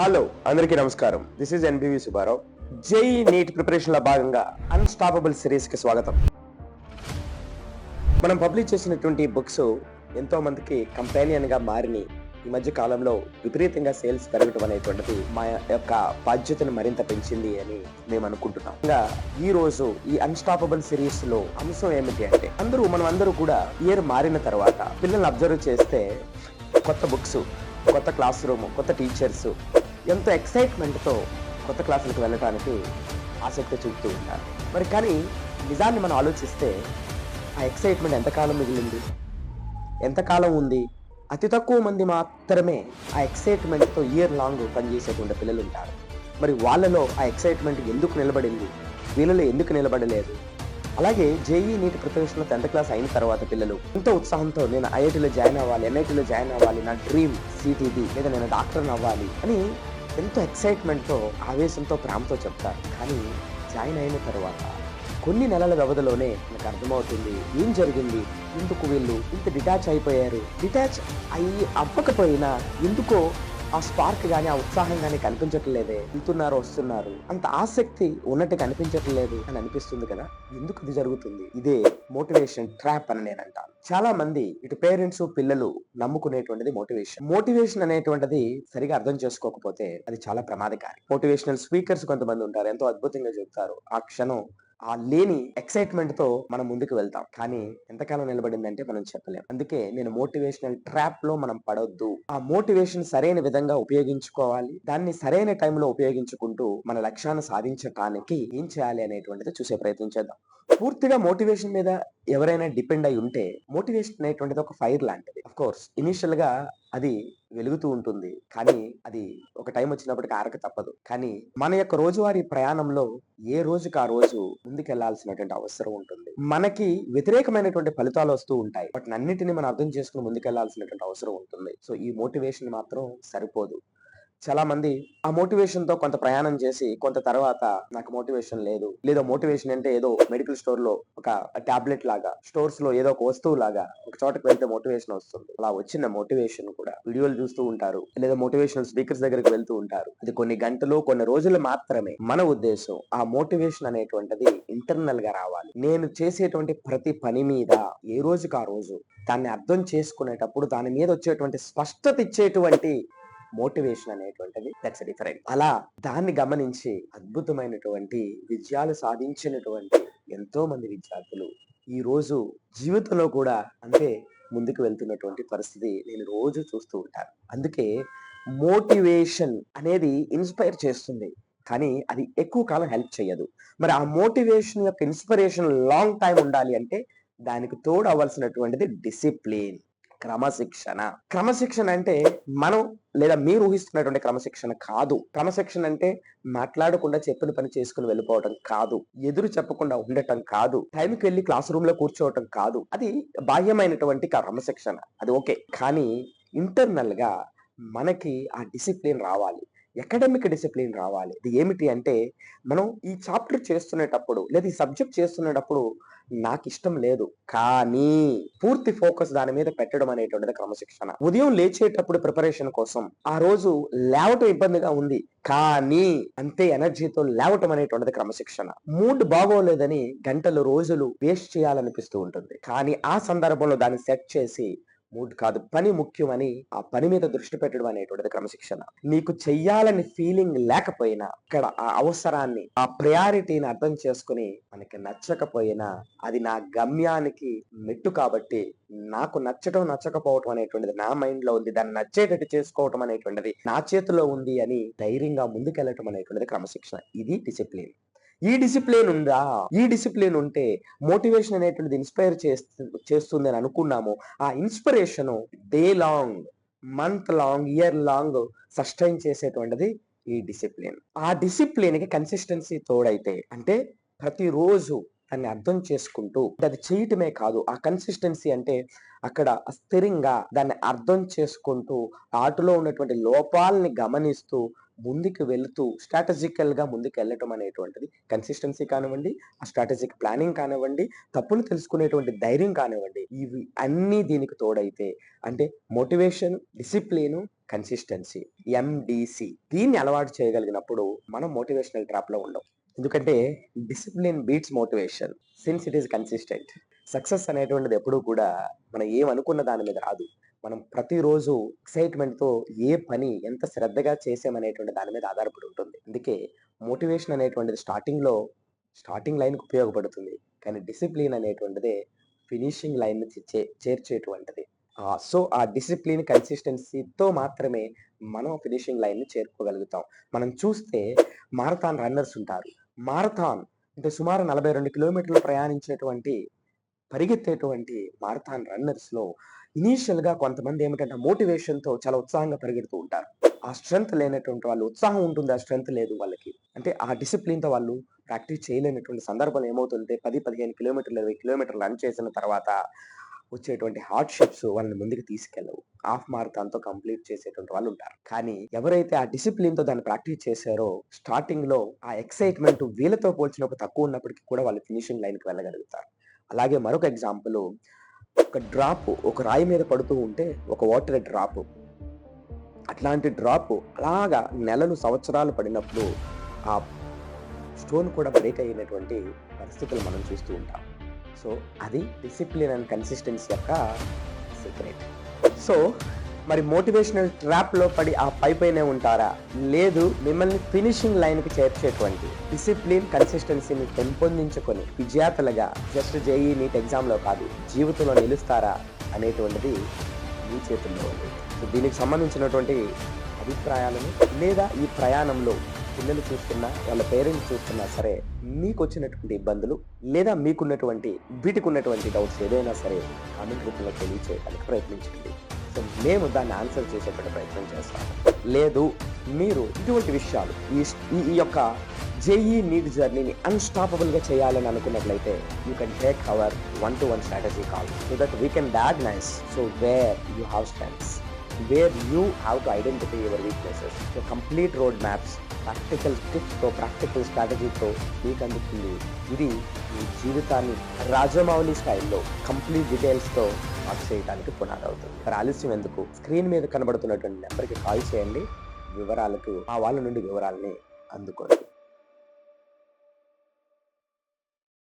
Hello అందరికీ నమస్కారం. This is NBV Subbarao జై నీట్ ప్రిపరేషన్లో భాగంగా అన్స్టాపబుల్ సిరీస్కి స్వాగతం. మనం పబ్లిష్ చేసినటువంటి బుక్స్ ఎంతో మందికి కంపానియన్గా మారిని. ఈ మధ్య కాలంలో విపరీతంగా సేల్స్ పెరగటం అనేటువంటిది మా యొక్క బాధ్యతను మరింత పెంచింది అని మేము అనుకుంటున్నాం. ఇంకా ఈ రోజు ఈ అన్స్టాపబుల్ సిరీస్లో అంశం ఏమిటి అంటే అందరూ మనం అందరూ కూడా ఇయర్ మారిన తర్వాత పిల్లల్ని అబ్జర్వ్ చేస్తే కొత్త బుక్స్ కొత్త క్లాస్ రూమ్ కొత్త టీచర్స్ ఎంతో ఎక్సైట్మెంట్తో కొత్త క్లాసులకు వెళ్ళటానికి ఆసక్తి చూపుతూ ఉంటారు. మరి కానీ నిజాన్ని మనం ఆలోచిస్తే ఆ ఎక్సైట్మెంట్ ఎంతకాలం మిగిలింది? ఎంతకాలం ఉంది? అతి తక్కువ మంది మాత్రమే ఆ ఎక్సైట్మెంట్తో ఇయర్ లాంగ్ పనిచేసేటువంటి పిల్లలు ఉంటారు. మరి వాళ్ళలో ఆ ఎక్సైట్మెంట్ ఎందుకు నిలబడింది? వీళ్ళలో ఎందుకు నిలబడలేదు? అలాగే జేఈ నీటి ప్రిపరేషన్లో టెన్త్ క్లాస్ అయిన తర్వాత పిల్లలు ఎంతో ఉత్సాహంతో నేను ఐఐటీలో జాయిన్ అవ్వాలి ఎన్ఐటీలో జాయిన్ అవ్వాలి నా డ్రీమ్ సిటీది లేదా నేను డాక్టర్ అవ్వాలి అని ఎంతో ఎక్సైట్మెంట్తో ఆవేశంతో ప్రేమతో చెప్తారు. కానీ జాయిన్ అయిన తర్వాత కొన్ని నెలల వ్యవధిలోనే నాకు అర్థమవుతుంది ఏం జరిగింది ఎందుకు వీళ్ళు ఇంత డిటాచ్ అయిపోయారు? డిటాచ్ అయ్యి అవ్వకపోయినా ఎందుకో ఆ స్పార్క్ కానీ ఆ ఉత్సాహం కానీ కనిపించట్లేదే. వెళ్తున్నారు వస్తున్నారు. అంత ఆసక్తి ఉన్నట్టు కనిపించట్లేదు అని అనిపిస్తుంది కదా? ఎందుకు ఇది జరుగుతుంది? ఇదే మోటివేషన్ ట్రాప్ అని నేను అంటాను చాలా మంది ఇటు పేరెంట్స్ పిల్లలు నమ్ముకునేటువంటిది మోటివేషన్. మోటివేషన్ అనేటువంటిది సరిగా అర్థం చేసుకోకపోతే అది చాలా ప్రమాదకారి. మోటివేషనల్ స్పీకర్స్ కొంతమంది ఉంటారు. ఎంతో అద్భుతంగా చెప్తారు. ఆ క్షణం ఆ లేని ఎక్సైట్మెంట్తో మనం ముందుకు వెళ్తాం. కానీ ఎంతకాలం నిలబడిందంటే మనం చెప్పలేం. అందుకే నేను మోటివేషనల్ ట్రాప్లో మనం పడొద్దు. ఆ మోటివేషన్ సరైన విధంగా ఉపయోగించుకోవాలి. దాన్ని సరైన టైంలో ఉపయోగించుకుంటూ మన లక్ష్యాన్ని సాధించటానికి ఏం చేయాలి అనేటువంటిది చూసే ప్రయత్నం చేద్దాం. పూర్తిగా మోటివేషన్ మీద ఎవరైనా డిపెండ్ అయి ఉంటే మోటివేషన్ అనేటువంటిది ఒక ఫైర్ లాంటిది. కోర్స్. ఇనిషియల్గా అది వెలుగుతూ ఉంటుంది. కానీ అది ఒక టైం వచ్చినప్పటికి ఆరక తప్పదు. కానీ మన యొక్క రోజువారీ ప్రయాణంలో ఏ రోజుకి ఆ రోజు ముందుకెళ్ళాల్సినటువంటి అవసరం ఉంటుంది. మనకి వ్యతిరేకమైనటువంటి ఫలితాలు వస్తూ ఉంటాయి. వాటిని అన్నిటిని మనం అర్థం చేసుకుని ముందుకెళ్ళాల్సినటువంటి అవసరం ఉంటుంది. సో ఈ మోటివేషన్ మాత్రం సరిపోదు. చాలా మంది ఆ మోటివేషన్తో కొంత ప్రయాణం చేసి కొంత తర్వాత నాకు మోటివేషన్ లేదు. లేదా మోటివేషన్ అంటే ఏదో మెడికల్ స్టోర్లో ఒక టాబ్లెట్ లాగా స్టోర్స్లో ఏదో ఒక వస్తువు లాగా ఒక చోటకి వెళ్తే మోటివేషన్ వస్తుంది. అలా వచ్చిన మోటివేషన్ కూడా వీడియోలు చూస్తూ ఉంటారు. లేదా మోటివేషనల్ స్పీకర్స్ దగ్గరికి వెళ్తూ ఉంటారు. అది కొన్ని గంటలు కొన్ని రోజులు మాత్రమే. మన ఉద్దేశం ఆ మోటివేషన్ అనేటువంటిది ఇంటర్నల్గా రావాలి. నేను చేసేటువంటి ప్రతి పని మీద ఏ రోజుకి ఆ రోజు దాన్ని అర్థం చేసుకునేటప్పుడు దాని మీద వచ్చేటువంటి స్పష్టత ఇచ్చేటువంటి మోటివేషన్ అనేటువంటిది దట్స్ డిఫరెంట్ అలా దాన్ని గమనించి అద్భుతమైనటువంటి విజయాలు సాధించినటువంటి ఎంతో మంది విద్యార్థులు ఈ రోజు జీవితంలో కూడా అంతే ముందుకు వెళ్తున్నటువంటి పరిస్థితి నేను రోజు చూస్తూ ఉంటాను. అందుకే మోటివేషన్ అనేది ఇన్స్పైర్ చేస్తుంది. కానీ అది ఎక్కువ కాలం హెల్ప్ చేయదు. మరి ఆ మోటివేషన్ యొక్క ఇన్స్పిరేషన్ లాంగ్ టైం ఉండాలి అంటే దానికి తోడు అవ్వాల్సినటువంటిది డిసిప్లిన్ క్రమశిక్షణ. క్రమశిక్షణ అంటే మనం లేదా మీరు ఊహిస్తున్నటువంటి క్రమశిక్షణ కాదు. క్రమశిక్షణ అంటే మాట్లాడకుండా చెప్పిన పని చేసుకుని వెళ్ళిపోవటం కాదు. ఎదురు చెప్పకుండా ఉండటం కాదు. టైంకి వెళ్ళి క్లాస్ రూమ్లో కూర్చోవటం కాదు. అది బాహ్యమైనటువంటి క్రమశిక్షణ. అది ఓకే. కానీ ఇంటర్నల్గా మనకి ఆ డిసిప్లిన్ రావాలి. అకాడమిక్ డిసిప్లిన్ రావాలి. ఇది ఏమిటి అంటే మనం ఈ చాప్టర్ చేస్తునేటప్పుడు లేదా ఈ సబ్జెక్ట్ చేస్తునేటప్పుడు నాకు ఇష్టం లేదు. కానీ పూర్తి ఫోకస్ దాని మీద పెట్టడం అనేటువంటిది క్రమశిక్షణ. ఉదయం లేచేటప్పుడు ప్రిపరేషన్ కోసం ఆ రోజు లేవటం ఇబ్బందిగా ఉంది. కానీ అంతే ఎనర్జీతో లేవటం అనేటువంటిది క్రమశిక్షణ. మూడ్ బాగోలేదని గంటలు రోజులు వేస్ట్ చేయాలనిపిస్తూ ఉంటుంది. కానీ ఆ సందర్భంలో దాన్ని సెట్ చేసి మూడ్ కాదు. పని ముఖ్యమని ఆ పని మీద దృష్టి పెట్టడం అనేటువంటిది క్రమశిక్షణ. నీకు చెయ్యాలని ఫీలింగ్ లేకపోయినా ఇక్కడ ఆ అవసరాన్ని ఆ ప్రయారిటీని అర్థం చేసుకుని మనకి నచ్చకపోయినా అది నా గమ్యానికి మెట్టు కాబట్టి నాకు నచ్చటం నచ్చకపోవటం అనేటువంటిది నా మైండ్లో ఉంది. దాన్ని నచ్చేటట్టు చేసుకోవటం అనేటువంటిది నా చేతిలో ఉంది అని ధైర్యంగా ముందుకెళ్ళటం అనేటువంటిది క్రమశిక్షణ. ఇది డిసిప్లిన్ ఈ డిసిప్లిన్ ఉందా? ఈ డిసిప్లిన్ ఉంటే మోటివేషన్ అనేటువంటిది ఇన్స్పైర్ చేస్తు చేస్తుంది అని అనుకున్నాము. ఆ inspiration day long month long year long sustain చేసేటువంటిది ఈ డిసిప్లిన్ ఆ డిసిప్లిన్కి కన్సిస్టెన్సీ తోడైతే అంటే ప్రతిరోజు దాన్ని అర్థం చేసుకుంటూ అది చేయటమే కాదు ఆ కన్సిస్టెన్సీ అంటే అక్కడ స్థిరంగా దాన్ని అర్థం చేసుకుంటూ ఆటలో ఉన్నటువంటి లోపాలని గమనిస్తూ ముందుకు వెళుతూ స్ట్రాటజికల్గా ముందుకు వెళ్ళటం అనేటువంటిది కన్సిస్టెన్సీ కానివ్వండి ఆ స్ట్రాటజిక్ ప్లానింగ్ కానివ్వండి తప్పులు తెలుసుకునేటువంటి ధైర్యం కానివ్వండి ఇవి అన్నీ దీనికి తోడైతే అంటే మోటివేషన్ డిసిప్లిన్ కన్సిస్టెన్సీ ఎండిసి దీన్ని అలవాటు చేయగలిగినప్పుడు మనం మోటివేషనల్ ట్రాప్లో ఉండవు ఉండం. ఎందుకంటే discipline beats motivation since it is consistent success అనేటువంటిది ఎప్పుడూ కూడా మనం ఏమనుకున్న దాని మీద రాదు. మనం ప్రతిరోజు ఎక్సైట్మెంట్తో ఏ పని ఎంత శ్రద్ధగా చేసామనేటువంటి దాని మీద ఆధారపడి ఉంటుంది. అందుకే మోటివేషన్ అనేటువంటిది స్టార్టింగ్లో స్టార్టింగ్ లైన్కి ఉపయోగపడుతుంది. కానీ డిసిప్లిన్ అనేటువంటిదే ఫినిషింగ్ లైన్ చేర్చేటువంటిది. సో ఆ డిసిప్లిన్ కన్సిస్టెన్సీతో మాత్రమే మనం ఫినిషింగ్ లైన్ని చేరుకోగలుగుతాం. మనం చూస్తే మారథాన్ రన్నర్స్ ఉంటారు. మారథాన్ అంటే సుమారు నలభై రెండు కిలోమీటర్లు ప్రయాణించేటువంటి పరిగెత్తేటువంటి మారథాన్ రన్నర్స్లో ఇనీషియల్గా కొంతమంది ఏమిటంటే మోటివేషన్తో చాలా ఉత్సాహంగా పరిగెడుతూ ఉంటారు. ఆ స్ట్రెంగ్త్ లేనటువంటి వాళ్ళు ఉత్సాహం ఉంటుంది ఆ స్ట్రెంగ్త్ లేదు వాళ్ళకి. అంటే ఆ డిసిప్లిన్తో వాళ్ళు ప్రాక్టీస్ చేయలేనటువంటి సందర్భం ఏమవుతుంటే పది పదిహేను కిలోమీటర్లు ఇరవై కిలోమీటర్లు రన్ చేసిన తర్వాత వచ్చేటువంటి హార్డ్షిప్స్ వాళ్ళని ముందుకు తీసుకెళ్ళవు. హాఫ్ మారథాన్తో కంప్లీట్ చేసేటువంటి వాళ్ళు ఉంటారు. కానీ ఎవరైతే ఆ డిసిప్లిన్తో దాన్ని ప్రాక్టీస్ చేశారో స్టార్టింగ్లో ఆ ఎక్సైట్మెంట్ వీళ్ళతో పోల్చినప్పుడు తక్కువ ఉన్నప్పటికీ కూడా వాళ్ళు ఫినిషింగ్ లైన్కి వెళ్ళగలుగుతారు. అలాగే మరొక ఎగ్జాంపుల్ ఒక డ్రాప్ ఒక రాయి మీద పడుతూ ఉంటే ఒక వాటర్ డ్రాప్ అట్లాంటి డ్రాప్ అలాగా నెలలు సంవత్సరాలు పడినప్పుడు ఆ స్టోన్ కూడా బ్రేక్ అయినటువంటి పరిస్థితులు మనం చూస్తూ ఉంటాం. సో అది డిసిప్లిన్ అండ్ కన్సిస్టెన్సీ యొక్క సీక్రెట్ సో మరి మోటివేషనల్ ట్రాప్లో పడి ఆ పై పైనే ఉంటారా? లేదు మిమ్మల్ని ఫినిషింగ్ లైన్కి చేర్చేటువంటి డిసిప్లిన్ కన్సిస్టెన్సీని పెంపొందించుకొని విజేతలుగా జస్ట్ జేఈ నీట్ ఎగ్జామ్లో కాదు జీవితంలో నిలుస్తారా అనేటువంటిది మీ చేతుల్లో ఉంది. సో దీనికి సంబంధించినటువంటి అభిప్రాయాలను లేదా ఈ ప్రయాణంలో పిల్లలు చూస్తున్నా వాళ్ళ పేరెంట్స్ చూస్తున్నా సరే మీకు వచ్చినటువంటి ఇబ్బందులు లేదా మీకున్నటువంటి వీటికి ఉన్నటువంటి డౌట్స్ ఏదైనా సరే కామెంట్ రూపంలో తెలియచేయడానికి ప్రయత్నించండి. సో మేము దాన్ని ఆన్సర్ చేసేటువంటి ప్రయత్నం చేస్తాము లేదు మీరు ఇటువంటి విషయాలు ఈ ఈ- ఈ యొక్క జేఈ నీట్ జర్నీని అన్స్టాపబుల్గా చేయాలని అనుకున్నట్లయితే you can take our one to one strategy call so that we can diagnose so where you have strengths where you have to identify your weaknesses so complete road maps practical టిప్స్తో practical స్ట్రాటజీతో మీకు అందుతుంది ఇది మీ జీవితాన్ని రాజమౌళి స్టైల్లో complete డీటెయిల్స్తో మాకు చేయడానికి పునాది అవుతుంది మరి ఆలస్యం ఎందుకు? స్క్రీన్ మీద కనబడుతున్నటువంటి నెంబర్కి కాల్ చేయండి. వివరాలకు ఆ వాళ్ళ నుండి వివరాలని అందుకోండి.